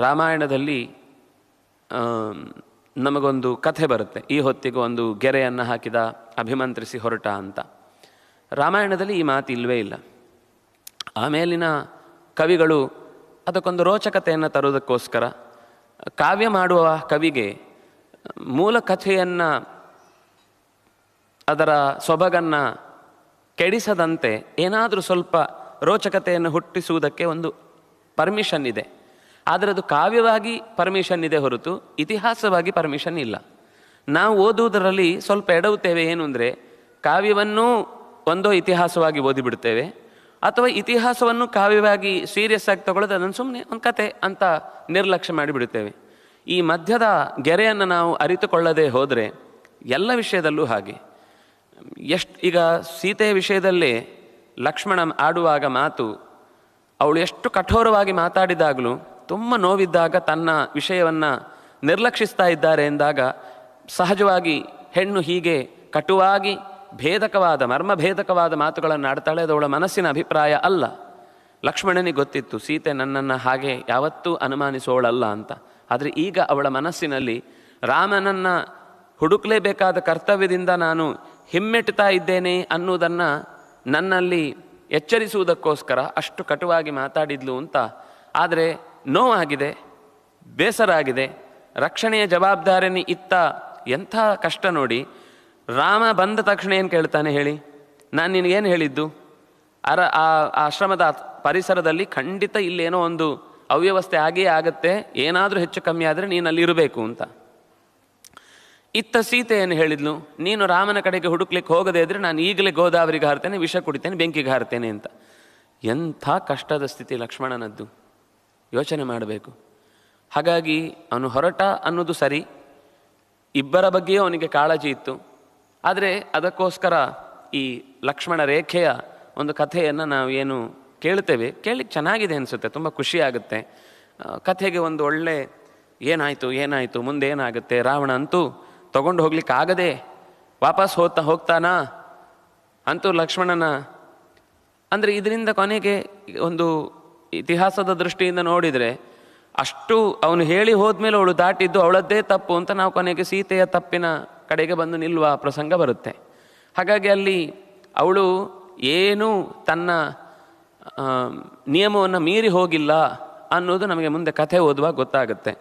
ರಾಮಾಯಣದಲ್ಲಿ ನಮಗೊಂದು ಕಥೆ ಬರುತ್ತೆ. ಈ ಹೊತ್ತಿಗೆ ಒಂದು ಗೆರೆಯನ್ನು ಹಾಕಿದ ಅಭಿಮಂತ್ರಿಸಿ ಹೊರಟ ಅಂತ. ರಾಮಾಯಣದಲ್ಲಿ ಈ ಮಾತು ಇಲ್ಲವೇ ಇಲ್ಲ. ಆಮೇಲಿನ ಕವಿಗಳು ಅದಕ್ಕೊಂದು ರೋಚಕತೆಯನ್ನು ತರುವುದಕ್ಕೋಸ್ಕರ ಕಾವ್ಯ ಮಾಡುವ ಕವಿಗೆ ಮೂಲ ಕಥೆಯನ್ನು ಅದರ ಸೊಬಗನ್ನು ಕೆಡಿಸದಂತೆ ಏನಾದರೂ ಸ್ವಲ್ಪ ರೋಚಕತೆಯನ್ನು ಹುಟ್ಟಿಸುವುದಕ್ಕೆ ಒಂದು ಪರ್ಮಿಷನ್ ಇದೆ. ಆದರೆ ಅದು ಕಾವ್ಯವಾಗಿ ಪರ್ಮಿಷನ್ ಇದೆ ಹೊರತು ಇತಿಹಾಸವಾಗಿ ಪರ್ಮಿಷನ್ ಇಲ್ಲ. ನಾವು ಓದುವುದರಲ್ಲಿ ಸ್ವಲ್ಪ ಎಡವುತ್ತೇವೆ ಏನು ಅಂದರೆ ಕಾವ್ಯವನ್ನೂ ಒಂದೋ ಇತಿಹಾಸವಾಗಿ ಓದಿಬಿಡ್ತೇವೆ ಅಥವಾ ಇತಿಹಾಸವನ್ನು ಕಾವ್ಯವಾಗಿ ಸೀರಿಯಸ್ ಆಗಿ ತಗೊಳ್ಳೋದು ಅದನ್ನು ಸುಮ್ಮನೆ ಒಂದು ಕತೆ ಅಂತ ನಿರ್ಲಕ್ಷ್ಯ ಮಾಡಿಬಿಡ್ತೇವೆ. ಈ ಮಧ್ಯದ ಗೆರೆಯನ್ನು ನಾವು ಅರಿತುಕೊಳ್ಳದೆ ಹೋದರೆ ಎಲ್ಲ ವಿಷಯದಲ್ಲೂ ಹಾಗೆ. ಎಷ್ಟು ಈಗ ಸೀತೆಯ ವಿಷಯದಲ್ಲೇ ಲಕ್ಷ್ಮಣ ಆಡುವಾಗ ಮಾತು, ಅವಳು ಎಷ್ಟು ಕಠೋರವಾಗಿ ಮಾತಾಡಿದಾಗಲೂ ತುಂಬ ನೋವಿದ್ದಾಗ ತನ್ನ ವಿಷಯವನ್ನು ನಿರ್ಲಕ್ಷಿಸ್ತಾ ಇದ್ದಾರೆ ಎಂದಾಗ ಸಹಜವಾಗಿ ಹೆಣ್ಣು ಹೀಗೆ ಕಟುವಾಗಿ ಭೇದಕವಾದ, ಮರ್ಮಭೇದಕವಾದ ಮಾತುಗಳನ್ನು ಆಡ್ತಾಳೆ ಅದವಳ ಮನಸ್ಸಿನ ಅಭಿಪ್ರಾಯ ಅಲ್ಲ. ಲಕ್ಷ್ಮಣನಿಗೆ ಗೊತ್ತಿತ್ತು, ಸೀತೆ ನನ್ನನ್ನು ಹಾಗೆ ಯಾವತ್ತೂ ಅನುಮಾನಿಸೋಳಲ್ಲ ಅಂತ. ಆದರೆ ಈಗ ಅವಳ ಮನಸ್ಸಿನಲ್ಲಿ ರಾಮನನ್ನು ಹುಡುಕಲೇಬೇಕಾದ ಕರ್ತವ್ಯದಿಂದ ನಾನು ಹಿಮ್ಮೆಟ್ಟುತ್ತಾ ಇದ್ದೇನೆ ಅನ್ನುವುದನ್ನು ನನ್ನಲ್ಲಿ ಎಚ್ಚರಿಸುವುದಕ್ಕೋಸ್ಕರ ಅಷ್ಟು ಕಟುವಾಗಿ ಮಾತಾಡಿದ್ಲು ಅಂತ. ಆದರೆ ನೋವಾಗಿದೆ ಬೇಸರ ಆಗಿದೆ ರಕ್ಷಣೆಯ ಜವಾಬ್ದಾರಿನಿ ಇತ್ತ ಎಂಥ ಕಷ್ಟ ನೋಡಿ ರಾಮ ಬಂದ ತಕ್ಷಣ ಏನು ಕೇಳ್ತಾನೆ ಹೇಳಿ? ನಾನು ನಿನಗೇನು ಹೇಳಿದ್ದು? ಅರ, ಆ ಆಶ್ರಮದ ಪರಿಸರದಲ್ಲಿ ಖಂಡಿತ ಇಲ್ಲೇನೋ ಒಂದು ಅವ್ಯವಸ್ಥೆ ಆಗಿಯೇ ಆಗತ್ತೆ, ಏನಾದರೂ ಹೆಚ್ಚು ಕಮ್ಮಿ ಆದರೆ ನೀನು ಅಲ್ಲಿ ಇರಬೇಕು ಅಂತ. ಇತ್ತ ಸೀತೆ ಏನು ಹೇಳಿದ್ಲು? ನೀನು ರಾಮನ ಕಡೆಗೆ ಹುಡುಕ್ಲಿಕ್ಕೆ ಹೋಗದೇ ಇದ್ರೆ ನಾನು ಈಗಲೇ ಗೋದಾವರಿಗೆ ಹಾರ್ತೇನೆ, ವಿಷ ಕುಡಿತೇನೆ, ಬೆಂಕಿಗೆ ಹಾರ್ತೇನೆ ಅಂತ. ಎಂಥ ಕಷ್ಟದ ಸ್ಥಿತಿ ಲಕ್ಷ್ಮಣನದ್ದು. ಯೋಚನೆ ಮಾಡಬೇಕು. ಹಾಗಾಗಿ ಅವನು ಹೊರಟ ಅನ್ನೋದು ಸರಿ, ಇಬ್ಬರ ಬಗ್ಗೆಯೂ ಅವನಿಗೆ ಕಾಳಜಿ ಇತ್ತು. ಆದರೆ ಅದಕ್ಕೋಸ್ಕರ ಈ ಲಕ್ಷ್ಮಣ ರೇಖೆಯ ಒಂದು ಕಥೆಯನ್ನು ನಾವು ಏನು ಕೇಳ್ತೇವೆ ಕೇಳಲಿಕ್ಕೆ ಚೆನ್ನಾಗಿದೆ ಅನಿಸುತ್ತೆ, ತುಂಬ ಖುಷಿ ಆಗುತ್ತೆ. ಕಥೆಗೆ ಒಂದು ಒಳ್ಳೆ, ಏನಾಯಿತು ಏನಾಯಿತು, ಮುಂದೆ ಏನಾಗುತ್ತೆ, ರಾವಣ ಅಂತೂ ತಗೊಂಡು ಹೋಗ್ಲಿಕ್ಕಾಗದೆ ವಾಪಸ್ ಹೋಗ್ತಾ ಹೋಗ್ತಾನಾ ಅಂತೂ ಲಕ್ಷ್ಮಣನ, ಅಂದರೆ ಇದರಿಂದ ಕೊನೆಗೆ ಒಂದು ಇತಿಹಾಸದ ದೃಷ್ಟಿಯಿಂದ ನೋಡಿದರೆ ಅಷ್ಟು ಅವನು ಹೇಳಿ ಹೋದ್ಮೇಲೆ ಅವಳು ದಾಟಿದ್ದು ಅವಳದ್ದೇ ತಪ್ಪು ಅಂತ ನಾವು ಕೊನೆಗೆ ಸೀತೆಯ ತಪ್ಪಿನ ಕಡೆಗೆ ಬಂದು ನಿಲ್ಲುವ ಪ್ರಸಂಗ ಬರುತ್ತೆ. ಹಾಗಾಗಿ ಅಲ್ಲಿ ಅವಳು ಏನೂ ತನ್ನ ನಿಯಮವನ್ನು ಮೀರಿ ಹೋಗಿಲ್ಲ ಅನ್ನೋದು ನಮಗೆ ಮುಂದೆ ಕಥೆ ಓದುವಾಗ ಗೊತ್ತಾಗುತ್ತೆ.